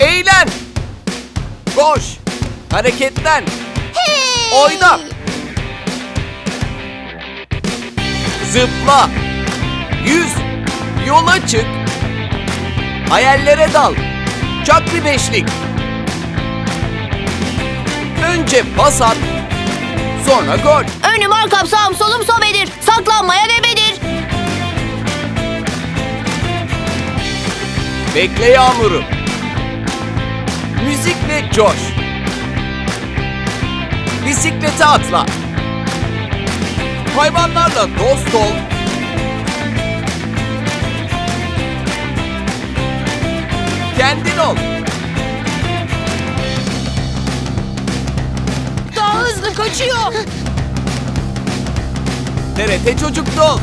Eğlen. Koş. Hareketlen. Hey! Oyna. Zıpla. Yüz. Yola çık. Hayallere dal. Çak beşlik. Önce pas at. Sonra gol. Önüm arkam sağım solum sobe. Bekle yağmuru. Müzikle coş. Bisiklete atla. Hayvanlarla dost ol. Kendin ol. Daha hızlı kaçıyor. TRT Çocuk'ta ol.